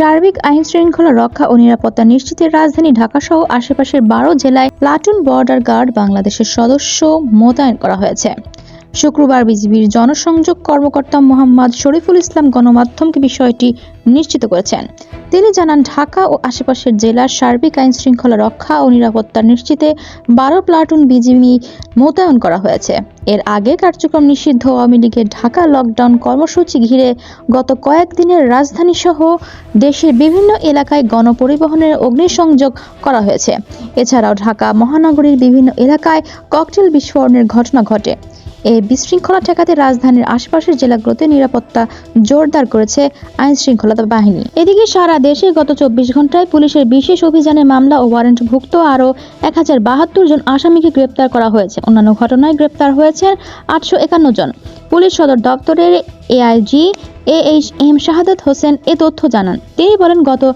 সার্বিক আইন শৃঙ্খলা রক্ষা ও নিরাপত্তা নিশ্চিতে রাজধানী ঢাকা সহ আশেপাশের বারো জেলায় প্লাটুন বর্ডার গার্ড বাংলাদেশের সদস্য মোতায়েন করা হয়েছে। শুক্রবার বিজিবির জনসংযোগ কর্মকর্তা মোহাম্মদ শরীফুল ইসলাম গণমাধ্যমকে বিষয়টি নিশ্চিত করেছেন। তিনি জানান, ঢাকা ও আশেপাশের জেলার সার্বিক আইন শৃঙ্খলা রক্ষা ও নিরাপত্তা নিশ্চিতে বারো প্লাটুন বিজিবি মোতায়েন করা হয়েছে। এর আগে কার্যক্রম নিষিদ্ধ আওয়ামী লীগের ঢাকা লকডাউন কর্মসূচি ঘিরে গত কয়েকদিনের রাজধানী সহ দেশের বিভিন্ন এলাকায় গণপরিবহনের অগ্নিসংযোগ করা হয়েছে। এছাড়াও ঢাকা মহানগরীর বিভিন্ন এলাকায় ককটেল বিস্ফোরণের ঘটনা ঘটে। এই বিশৃঙ্খলা ঠেকাতে রাজধানীর আশপাশের জেলাগুলোতে নিরাপত্তা জোরদার করেছে আইন শৃঙ্খলা বাহিনী। এদিকে সারা দেশে গত চব্বিশ ঘন্টায় পুলিশের বিশেষ অভিযানে মামলা ও ওয়ারেন্টভুক্ত আরও এক হাজার বাহাত্তর জন আসামিকে গ্রেপ্তার করা হয়েছে। অন্যান্য ঘটনায় গ্রেপ্তার হয়েছেন আটশো একান্ন জন। পুলিশ সদর দপ্তরের AIG A H M Shahadat Hossain এ তথ্য জানান। তিনি বলেন, গত